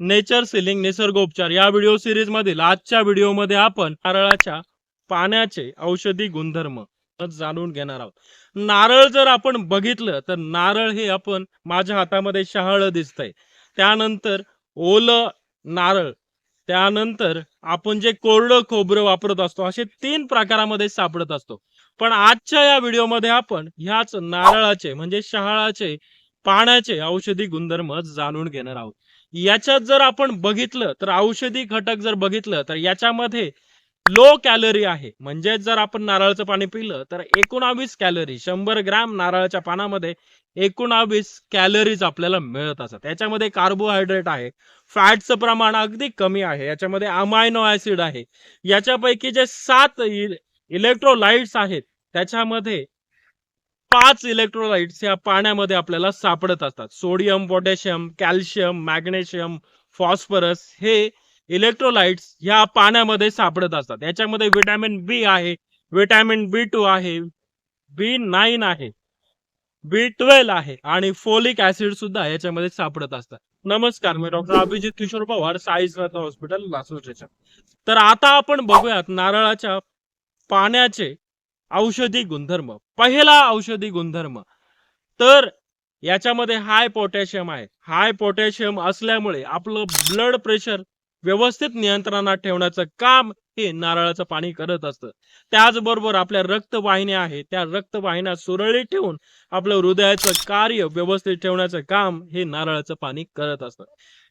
Nature ceiling निसर्गोपचार या video series मधील आजच्या व्हिडिओमध्ये आपण नारळाच्या पाण्याचे औषधी गुणधर्म जाणून घेणार आहोत. नारळ जर आपण बघितलं तर नारळ हे आपण माझ्या हातामध्ये शहाळ दिसतंय. त्यानंतर ओलं नारळ त्यानंतर आपण जे कोरडं खोबरं वापरत असतो असे तीन प्रकारामध्ये सापडत असतो. पण आजच्या या व्हिडिओमध्ये आपण ह्याच नारळाचे म्हणजे शहाळाचे पाण्याचे औषधी गुणधर्म जाणून घेणार आहोत. याच्यात जर आपण बघितलं तर औषधी घटक जर बघितलं तर याच्यामध्ये लो कॅलरी आहे. म्हणजेच जर आपण नारळाचं पाणी पिलं तर एकोणावीस कॅलरी शंभर ग्रॅम नारळाच्या पानामध्ये एकोणावीस कॅलरीज आपल्याला मिळत असतात. याच्यामध्ये कार्बोहायड्रेट आहे. फॅटचं प्रमाण अगदी कमी आहे. याच्यामध्ये अमायनो ऍसिड आहे. याच्यापैकी जे सात e-, इलेक्ट्रोलाइट्स आहेत त्याच्यामध्ये पाच इलेक्ट्रोलाइट्स या पाण्यामध्ये आपल्याला सापडत असतात. Sodium potassium calcium magnesium phosphorus हे इलेक्ट्रोलाइट्स ह्या पाण्यामध्ये सापडत असतात. याच्यामध्ये विटॅमिन बी आहे विटॅमिन बी टू आहे बी नाईन आहे बी ट्वेल्व आहे आणि फोलिक ऍसिड सुद्धा याच्यामध्ये सापडत असतात. नमस्कार मी डॉक्टर अभिजित किशोर पवार साईजरत्न हॉस्पिटल लासूरच्या तर आता आपण बघूयात नारळाच्या पाण्याचे औषधी गुणधर्म. पहिला औषधी गुणधर्म. तर याच्यामध्ये हाय पोटॅशियम आहे. हाय पोटॅशियम असल्यामुळे आपलं ब्लड प्रेशर व्यवस्थित नियंत्रणात ठेवण्याचं काम हे नारळाचं पाणी करत असतं. त्याचबरोबर आपल्या रक्तवाहिन्या आहेत. त्या रक्तवाहिन्या सुरळीत ठेवून आपलं हृदयाचं कार्य व्यवस्थित ठेवण्याचं काम हे नारळाचं पाणी करत असतं.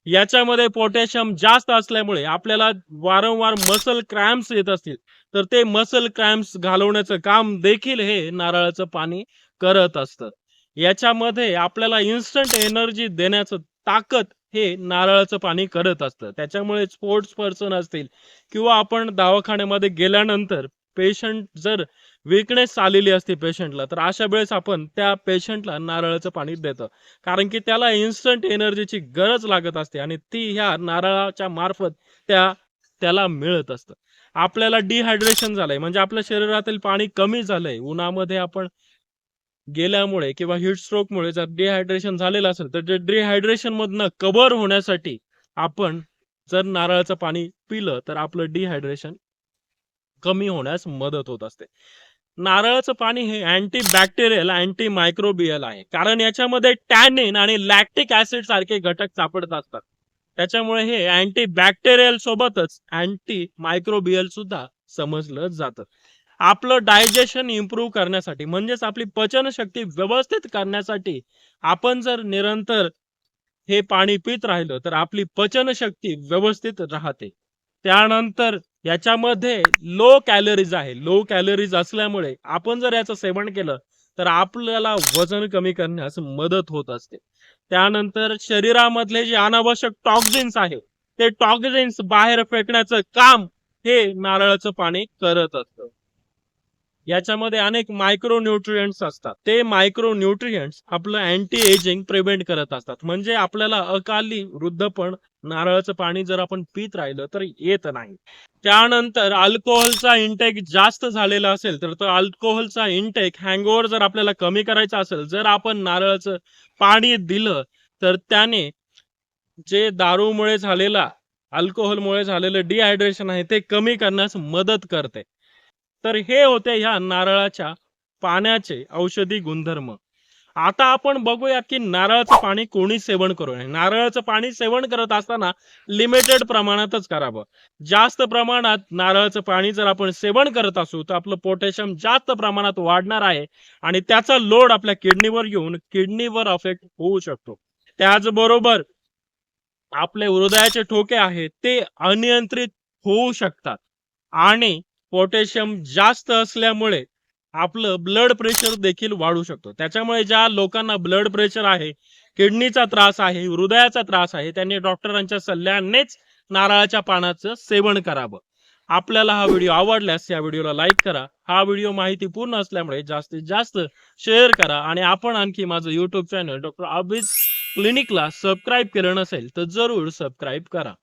याच्यामध्ये पोटॅशियम जास्त असल्यामुळे आपल्याला वारंवार मसल क्रॅम्प्स येत असतील. तर ते मसल क्रॅम्प्स घालवण्याचं काम देखील हे नारळाचं पाणी करत असतं. याच्यामध्ये आपल्याला इन्स्टंट एनर्जी देण्याचं ताकद हे नारळाचं पाणी करत असतं. त्याच्यामुळे स्पोर्ट्स पर्सन असतील किंवा आपण दवाखान्यामध्ये गेल्यानंतर पेशंट जर विकनेस आलेली असते पेशंटला तर अशा वेळेस आपण त्या पेशंटला नारळाचं पाणी देतो. कारण की त्याला इन्स्टंट एनर्जीची गरज लागत असते आणि ती ह्या नारळाच्या मार्फत त्या त्याला मिळत असतं. आपल्याला डिहायड्रेशन झालंय म्हणजे आपल्या शरीरातील पाणी कमी झालंय. उन्हामध्ये आपण गेल्यामुळे किंवा हिट स्ट्रोकमुळे जर डिहायड्रेशन झालेलं असेल तर ते डिहायड्रेशन मधनं कव्हर होण्यासाठी आपण जर नारळाचं पाणी पिलं तर आपलं डिहायड्रेशन कमी होण्यास मदत होत असते. नारळाचं पाणी हे अँटी बॅक्टेरियल अँटी मायक्रोबियल आहे. कारण याच्यामध्ये टॅनिन आणि लॅक्टिक ऍसिड सारखे घटक सापडत असतात. त्याच्यामुळे हे अँटी बॅक्टेरियल सोबतच अँटी मायक्रोबियल सुद्धा समजलं जातं. आपलं डायजेशन इम्प्रूव्ह करण्यासाठी म्हणजेच आपली पचनशक्ती व्यवस्थित करण्यासाठी आपण जर निरंतर हे पाणी पित राहिलं तर आपली पचनशक्ती व्यवस्थित राहते. त्यानंतर याच्यामध्ये लो कॅलरीज आहे. लो कॅलरीज असल्यामुळे आपण जर याचं सेवन केलं तर आपल्याला वजन कमी करण्यास मदत होत असते. त्यानंतर शरीरामधले जे अनावश्यक टॉक्झिन्स आहे ते टॉक्झिन्स बाहेर फेकण्याचं काम हे नारळाचं पाणी करत असतं. याच्यामध्ये अनेक मायक्रो न्यूट्रियंट्स असतात. ते मायक्रो न्यूट्रियंट्स आपलं अँटी एजिंग प्रिव्हेंट करत असतात. म्हणजे आपल्याला अकाली वृद्धपण नारळाचं पाणी जर आपण पित राहिलं तर येत नाही. त्यानंतर अल्कोहोलचा इंटेक जास्त झालेला असेल तर तो अल्कोहोलचा इंटेक हँगओव्हर जर आपल्याला कमी करायचा असेल जर आपण नारळाचं पाणी दिलं तर त्याने जे दारूमुळे झालेला अल्कोहोलमुळे झालेलं डिहायड्रेशन आहे ते कमी करण्यास मदत करते. तर हे होते ह्या नारळाच्या पाण्याचे औषधी गुणधर्म. आता आपण बघूया की नारळाचं पाणी कोणी सेवन करू नये. नारळाचं पाणी सेवन करत असताना लिमिटेड प्रमाणातच करावं. जास्त प्रमाणात नारळाचं पाणी जर आपण सेवन करत असू तर आपलं पोटॅशियम जास्त प्रमाणात वाढणार आहे आणि त्याचा लोड आपल्या किडनीवर येऊन किडनीवर अफेक्ट होऊ शकतो. त्याचबरोबर आपले हृदयाचे ठोके आहेत ते अनियंत्रित होऊ शकतात आणि पोटॅशियम जास्त असल्यामुळे आपलं ब्लड प्रेशर देखील वाढू शकतो. त्याच्यामुळे ज्या लोकांना ब्लड प्रेशर आहे किडनीचा त्रास आहे हृदयाचा त्रास आहे त्यांनी डॉक्टरांच्या सल्ल्यानेच नारळाच्या पानाचं सेवन करावं. आपल्याला हा व्हिडिओ आवडल्यास या व्हिडिओला लाईक करा. हा व्हिडिओ माहितीपूर्ण असल्यामुळे जास्तीत जास्त शेअर करा आणि आपण आणखी माझं युट्यूब चॅनल डॉक्टर अभिज क्लिनिकला सबस्क्राईब केलं नसेल तर जरूर सबस्क्राईब करा.